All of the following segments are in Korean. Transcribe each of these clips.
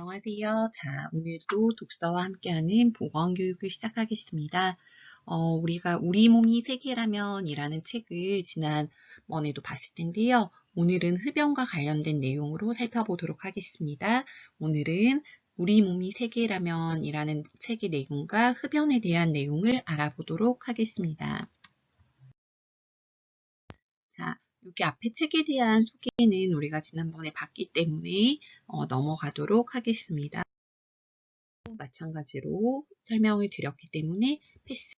안녕하세요. 자, 오늘도 독서와 함께하는 보건교육을 시작하겠습니다. 어, 우리가 우리 몸이 세계라면 이라는 책을 지난번에도 봤을 텐데요. 오늘은 흡연과 관련된 내용으로 살펴보도록 하겠습니다. 오늘은 우리 몸이 세계라면 이라는 책의 내용과 흡연에 대한 내용을 알아보도록 하겠습니다. 자, 여기 앞에 책에 대한 소개는 우리가 지난번에 봤기 때문에 어, 넘어가도록 하겠습니다. 마찬가지로 설명을 드렸기 때문에 패스.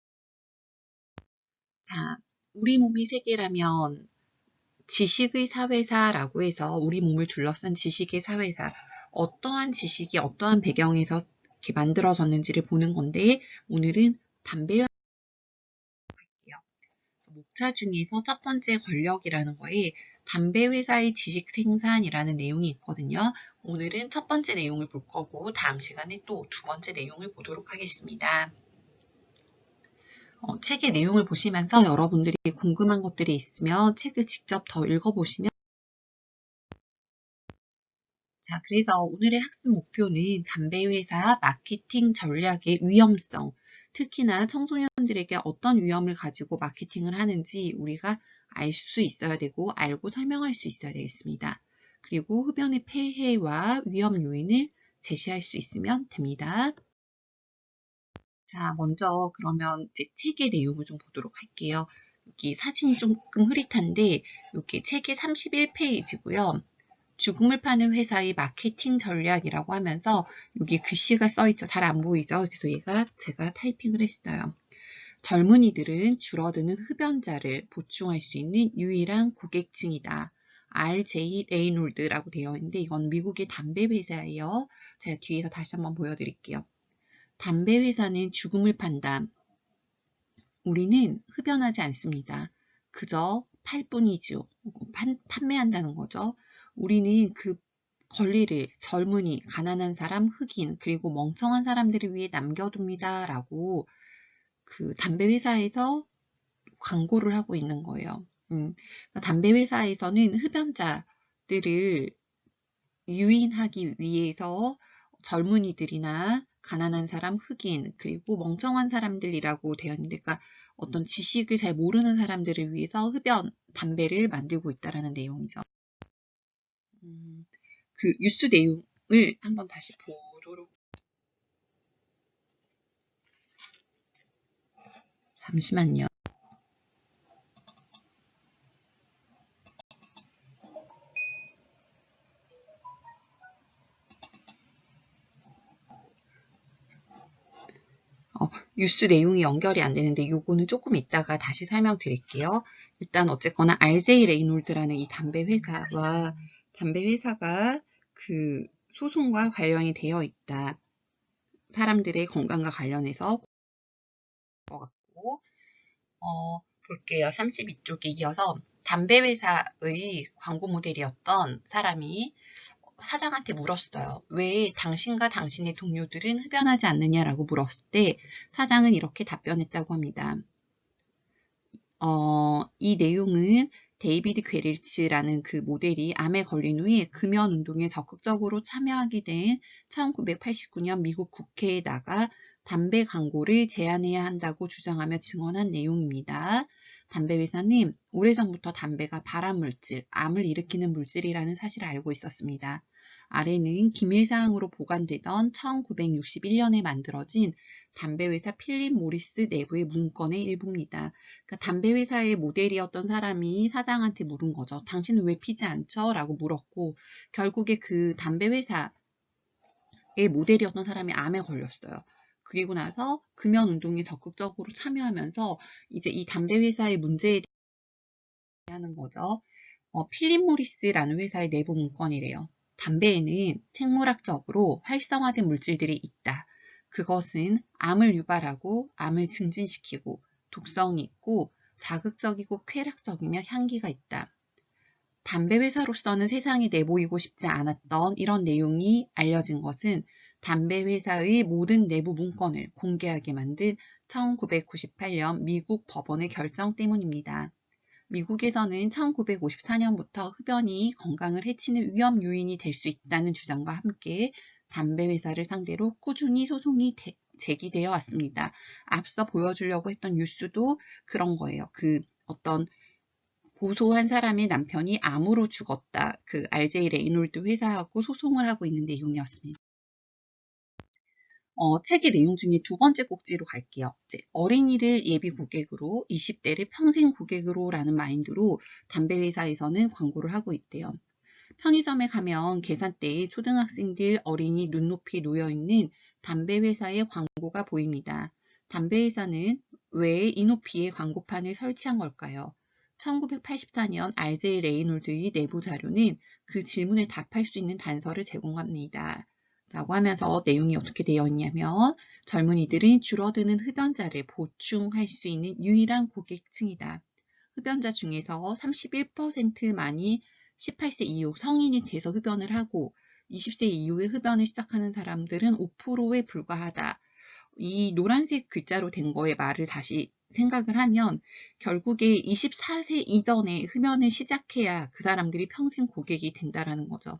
자, 우리 몸이 세계라면 지식의 사회사라고 해서 우리 몸을 둘러싼 지식의 사회사, 어떠한 지식이 어떠한 배경에서 이렇게 만들어졌는지를 보는 건데 오늘은 담배 목차 중에서 첫 번째 권력이라는 거에 담배 회사의 지식 생산이라는 내용이 있거든요. 오늘은 첫 번째 내용을 볼 거고 다음 시간에 또 두 번째 내용을 보도록 하겠습니다. 어, 책의 내용을 보시면서 여러분들이 궁금한 것들이 있으면 책을 직접 더 읽어보시면 자, 그래서 오늘의 학습 목표는 담배 회사 마케팅 전략의 위험성, 특히나 청소년 들에게 어떤 위험을 가지고 마케팅을 하는지 우리가 알 수 있어야 되고 알고 설명할 수 있어야 되겠습니다. 그리고 흡연의 폐해와 위험 요인을 제시할 수 있으면 됩니다. 자, 먼저 그러면 이제 책의 내용을 좀 보도록 할게요. 여기 사진이 조금 흐릿한데 여기 책의 31페이지고요. 죽음을 파는 회사의 마케팅 전략이라고 하면서 여기 글씨가 써있죠. 잘 안 보이죠? 그래서 얘가 제가 타이핑을 했어요. 젊은이들은 줄어드는 흡연자를 보충할 수 있는 유일한 고객층이다. RJ 레이놀드라고 되어 있는데 이건 미국의 담배 회사예요. 제가 뒤에서 다시 한번 보여드릴게요. 담배 회사는 죽음을 판다. 우리는 흡연하지 않습니다. 그저 팔 뿐이죠. 판, 판매한다는 거죠. 우리는 그 권리를 젊은이, 가난한 사람, 흑인, 그리고 멍청한 사람들을 위해 남겨둡니다. 라고 그 담배 회사에서 광고를 하고 있는 거예요. 음, 그러니까 담배 회사에서는 흡연자들을 유인하기 위해서 젊은이들이나 가난한 사람, 흑인, 그리고 멍청한 사람들이라고 되어 있는데, 그러니까 어떤 지식을 잘 모르는 사람들을 위해서 흡연, 담배를 만들고 있다라는 내용이죠. 음, 그 뉴스 내용을 한번 다시 보도록 잠시만요. 어, 뉴스 내용이 연결이 안 되는데 요거는 조금 이따가 다시 설명드릴게요. 일단 어쨌거나 RJ 레이놀드라는 이 담배 회사와 담배 회사가 그 소송과 관련이 되어 있다. 사람들의 건강과 관련해서 것 같고 어, 볼게요. 32쪽에 이어서 담배 회사의 광고 모델이었던 사람이 사장한테 물었어요. 왜 당신과 당신의 동료들은 흡연하지 않느냐라고 물었을 때 사장은 이렇게 답변했다고 합니다. 어, 이 내용은 데이비드 괴릴치라는 그 모델이 암에 걸린 후에 금연 운동에 적극적으로 참여하게 된 1989년 미국 국회에 나가 담배 광고를 제한해야 한다고 주장하며 증언한 내용입니다. 담배 회사는 오래전부터 담배가 발암물질, 암을 일으키는 물질이라는 사실을 알고 있었습니다. 아래는 기밀사항으로 보관되던 1961년에 만들어진 담배회사 필립 모리스 내부의 문건의 일부입니다. 그러니까 담배회사의 모델이었던 사람이 사장한테 물은 거죠. 당신은 왜 피지 않죠? 라고 물었고 결국에 그 담배회사의 모델이었던 사람이 암에 걸렸어요. 그리고 나서 금연 운동에 적극적으로 참여하면서 이제 이 담배 회사의 문제에 대해 하는 거죠. 어, 필립 모리스라는 회사의 내부 문건이래요. 담배에는 생물학적으로 활성화된 물질들이 있다. 그것은 암을 유발하고 암을 증진시키고 독성이 있고 자극적이고 쾌락적이며 향기가 있다. 담배 회사로서는 세상에 내보이고 싶지 않았던 이런 내용이 알려진 것은 담배 회사의 모든 내부 문건을 공개하게 만든 1998년 미국 법원의 결정 때문입니다. 미국에서는 1954년부터 흡연이 건강을 해치는 위험 요인이 될 수 있다는 주장과 함께 담배 회사를 상대로 꾸준히 소송이 대- 제기되어 왔습니다. 앞서 보여주려고 했던 뉴스도 그런 거예요. 그 어떤 고소한 사람의 남편이 암으로 죽었다. 그 RJ 레이놀드 회사하고 소송을 하고 있는 내용이었습니다. 어, 책의 내용 중에 두 번째 꼭지로 갈게요. 어린이를 예비 고객으로, 20대를 평생 고객으로 라는 마인드로 담배 회사에서는 광고를 하고 있대요. 편의점에 가면 계산대에 초등학생들 어린이 눈높이에 놓여있는 담배 회사의 광고가 보입니다. 담배 회사는 왜 이 높이의 광고판을 설치한 걸까요? 1984년 RJ 레이놀드의 내부 자료는 그 질문에 답할 수 있는 단서를 제공합니다. 라고 하면서 내용이 어떻게 되어 있냐면 젊은이들은 줄어드는 흡연자를 보충할 수 있는 유일한 고객층이다. 흡연자 중에서 31%만이 18세 이후 성인이 돼서 흡연을 하고 20세 이후에 흡연을 시작하는 사람들은 5%에 불과하다. 이 노란색 글자로 된 거에 말을 다시 생각을 하면 결국에 24세 이전에 흡연을 시작해야 그 사람들이 평생 고객이 된다라는 거죠.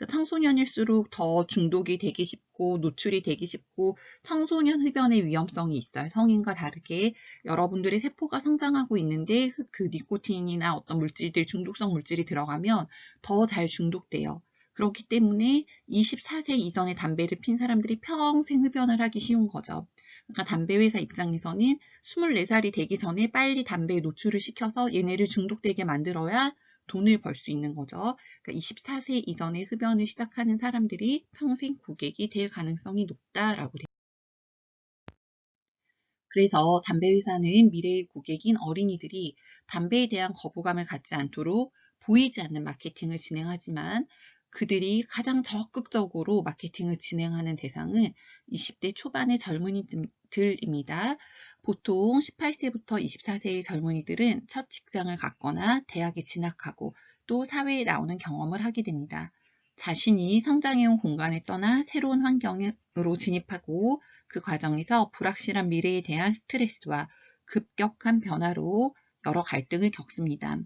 그러니까 청소년일수록 더 중독이 되기 쉽고 노출이 되기 쉽고 청소년 흡연의 위험성이 있어요. 성인과 다르게 여러분들의 세포가 성장하고 있는데 그 니코틴이나 어떤 물질들 중독성 물질이 들어가면 더 잘 중독돼요. 그렇기 때문에 24세 이전에 담배를 핀 사람들이 평생 흡연을 하기 쉬운 거죠. 그러니까 담배 회사 입장에서는 24살이 되기 전에 빨리 담배에 노출을 시켜서 얘네를 중독되게 만들어야 돈을 벌 수 있는 거죠. 그러니까 24세 이전에 흡연을 시작하는 사람들이 평생 고객이 될 가능성이 높다라고 돼요. 그래서 담배 회사는 미래의 고객인 어린이들이 담배에 대한 거부감을 갖지 않도록 보이지 않는 마케팅을 진행하지만 그들이 가장 적극적으로 마케팅을 진행하는 대상은 20대 초반의 젊은이들입니다. 보통 18세부터 24세의 젊은이들은 첫 직장을 갖거나 대학에 진학하고 또 사회에 나오는 경험을 하게 됩니다. 자신이 성장해온 공간을 떠나 새로운 환경으로 진입하고 그 과정에서 불확실한 미래에 대한 스트레스와 급격한 변화로 여러 갈등을 겪습니다.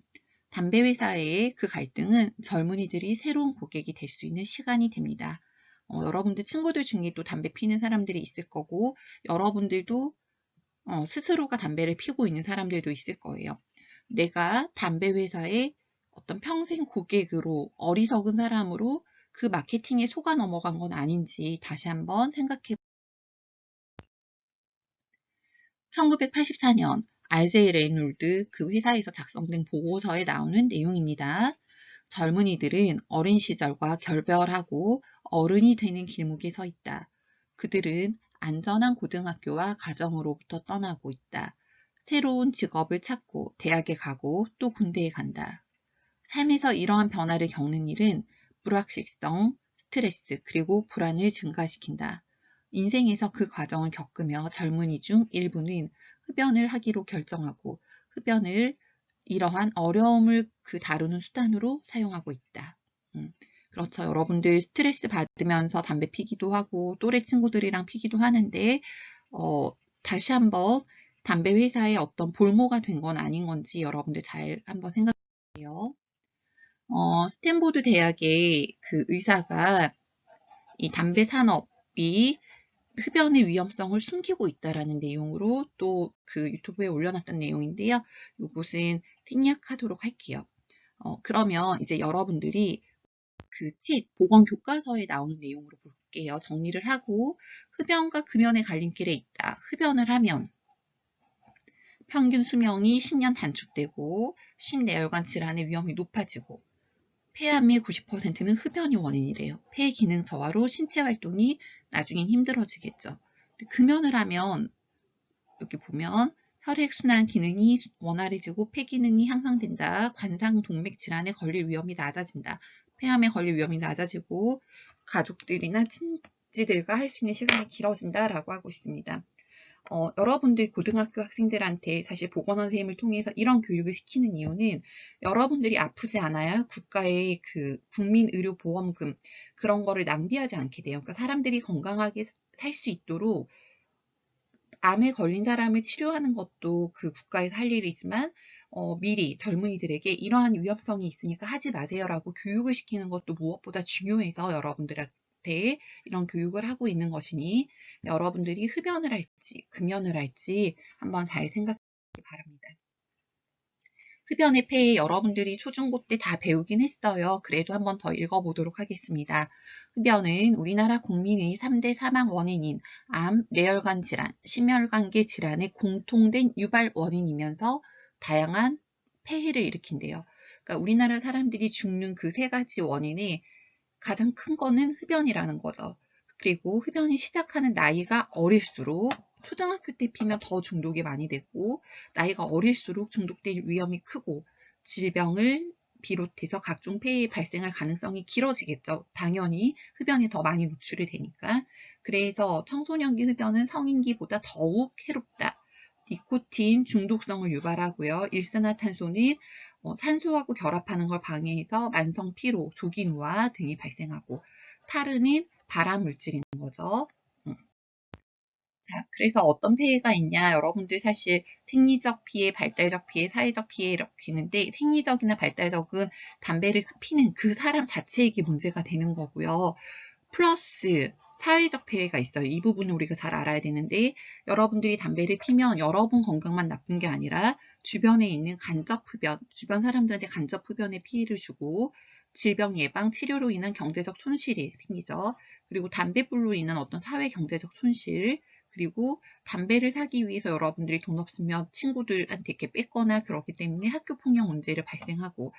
담배 회사의 그 갈등은 젊은이들이 새로운 고객이 될 수 있는 시간이 됩니다. 어, 여러분들 친구들 중에 또 담배 피는 사람들이 있을 거고 여러분들도 어, 스스로가 담배를 피고 있는 사람들도 있을 거예요. 내가 담배 회사의 어떤 평생 고객으로 어리석은 사람으로 그 마케팅에 속아 넘어간 건 아닌지 다시 한번 생각해 1984년 RJ 레이놀드 그 회사에서 작성된 보고서에 나오는 내용입니다. 젊은이들은 어린 시절과 결별하고 어른이 되는 길목에 서 있다. 그들은 안전한 고등학교와 가정으로부터 떠나고 있다. 새로운 직업을 찾고 대학에 가고 또 군대에 간다. 삶에서 이러한 변화를 겪는 일은 불확실성, 스트레스, 그리고 불안을 증가시킨다. 인생에서 그 과정을 겪으며 젊은이 중 일부는 흡연을 하기로 결정하고 흡연을 이러한 어려움을 그 다루는 수단으로 사용하고 있다. 음, 그렇죠. 여러분들 스트레스 받으면서 담배 피기도 하고 또래 친구들이랑 피기도 하는데 어, 다시 한번 담배 회사의 어떤 볼모가 된 건 아닌 건지 여러분들 잘 한번 생각해요. 어, 스탠보드 대학의 그 의사가 이 담배 산업이 흡연의 위험성을 숨기고 있다라는 내용으로 또 그 유튜브에 올려놨던 내용인데요. 이것은 생략하도록 할게요. 어, 그러면 이제 여러분들이 그 책 보건 교과서에 나오는 내용으로 볼게요. 정리를 하고 흡연과 금연의 갈림길에 있다. 흡연을 하면 평균 수명이 10년 단축되고 심내혈관 질환의 위험이 높아지고 폐암의 90%는 흡연이 원인이래요. 폐 기능 저하로 신체 활동이 나중엔 힘들어지겠죠. 금연을 하면 여기 보면 혈액순환 기능이 원활해지고 폐 기능이 향상된다. 관상 동맥 질환에 걸릴 위험이 낮아진다. 폐암에 걸릴 위험이 낮아지고 가족들이나 친지들과 할 수 있는 시간이 길어진다라고 하고 있습니다. 어, 여러분들 고등학교 학생들한테 사실 보건원 선생님을 통해서 이런 교육을 시키는 이유는 여러분들이 아프지 않아야 국가의 그 국민 의료 보험금 그런 거를 낭비하지 않게 돼요. 그러니까 사람들이 건강하게 살 수 있도록 암에 걸린 사람을 치료하는 것도 그 국가에서 할 일이지만 어, 미리 젊은이들에게 이러한 위험성이 있으니까 하지 마세요라고 교육을 시키는 것도 무엇보다 중요해서 여러분들한테 이런 교육을 하고 있는 것이니 여러분들이 흡연을 할지 금연을 할지 한번 잘 생각해 바랍니다. 흡연의 폐해 여러분들이 초중고 때 다 배우긴 했어요. 그래도 한번 더 읽어보도록 하겠습니다. 흡연은 우리나라 국민의 3대 사망 원인인 암, 뇌혈관 질환, 심혈관계 질환의 공통된 유발 원인이면서 다양한 폐해를 일으킨대요. 그러니까 우리나라 사람들이 죽는 그 세 가지 원인의 가장 큰 거는 흡연이라는 거죠. 그리고 흡연이 시작하는 나이가 어릴수록 초등학교 때 피면 더 중독이 많이 되고 나이가 어릴수록 중독될 위험이 크고 질병을 비롯해서 각종 폐해 발생할 가능성이 길어지겠죠. 당연히 흡연이 더 많이 노출이 되니까. 그래서 청소년기 흡연은 성인기보다 더욱 해롭다. 니코틴 중독성을 유발하고요. 일산화탄소는 어, 산소하고 결합하는 걸 방해해서 만성 피로, 조기 노화 등이 발생하고 타르는 발암 물질인 거죠. 음. 자, 그래서 어떤 폐해가 있냐? 여러분들 사실 생리적 피해, 발달적 피해, 사회적 피해 이렇게 있는데 생리적이나 발달적은 담배를 피는 그 사람 자체에게 문제가 되는 거고요. 플러스 사회적 폐해가 있어요. 이 부분은 우리가 잘 알아야 되는데 여러분들이 담배를 피면 여러분 건강만 나쁜 게 아니라 주변에 있는 간접 흡연, 주변 사람들한테 간접 흡연에 피해를 주고 질병 예방, 치료로 인한 경제적 손실이 생기죠. 그리고 담배불로 인한 어떤 사회 경제적 손실, 그리고 담배를 사기 위해서 여러분들이 돈 없으면 친구들한테 이렇게 뺏거나 그렇기 때문에 학교 폭력 문제를 발생하고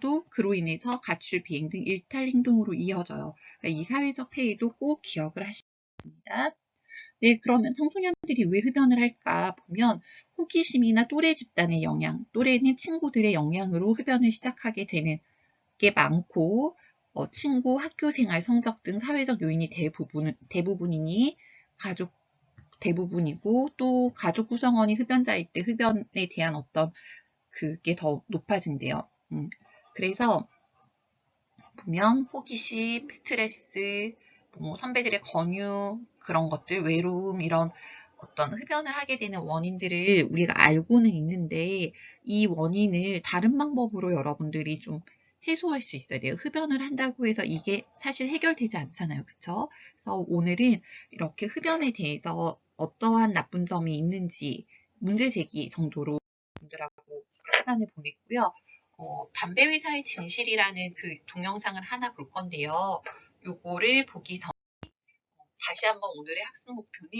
또 그로 인해서 가출, 비행 등 일탈 행동으로 이어져요. 그러니까 이 사회적 폐해도 꼭 기억을 하셔야 됩니다. 네, 그러면 청소년들이 왜 흡연을 할까 보면 호기심이나 또래 집단의 영향, 또래는 친구들의 영향으로 흡연을 시작하게 되는 게 많고 어, 친구, 학교 생활, 성적 등 사회적 요인이 대부분, 대부분이니 가족 대부분이고 또 가족 구성원이 흡연자일 때 흡연에 대한 어떤 그게 더 높아진대요. 음, 그래서 보면 호기심, 스트레스, 뭐 선배들의 권유 그런 것들, 외로움 이런 어떤 흡연을 하게 되는 원인들을 우리가 알고는 있는데 이 원인을 다른 방법으로 여러분들이 좀 해소할 수 있어야 돼요. 흡연을 한다고 해서 이게 사실 해결되지 않잖아요. 그쵸? 그래서 오늘은 이렇게 흡연에 대해서 어떠한 나쁜 점이 있는지 문제 제기 정도로 분들하고 시간을 보냈고요. 어, 담배 회사의 진실이라는 그 동영상을 하나 볼 건데요. 요거를 보기 전에 어, 다시 한번 오늘의 학습 목표는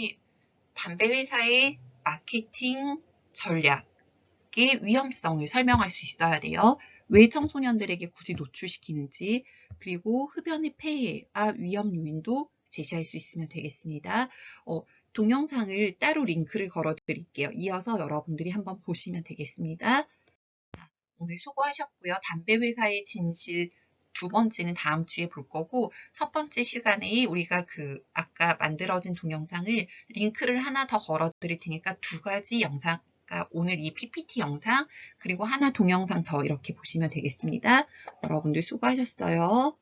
담배 회사의 마케팅 전략의 위험성을 설명할 수 있어야 돼요. 왜 청소년들에게 굳이 노출시키는지 그리고 흡연의 폐해와 위험 요인도 제시할 수 있으면 되겠습니다. 어, 동영상을 따로 링크를 걸어 드릴게요. 이어서 여러분들이 한번 보시면 되겠습니다. 오늘 수고하셨고요. 담배 회사의 진실 두 번째는 다음 주에 볼 거고 첫 번째 시간에 우리가 그 아까 만들어진 동영상을 링크를 하나 더 걸어 드릴 테니까 두 가지 영상 그러니까 오늘 이 PPT 영상 그리고 하나 동영상 더 이렇게 보시면 되겠습니다. 여러분들 수고하셨어요.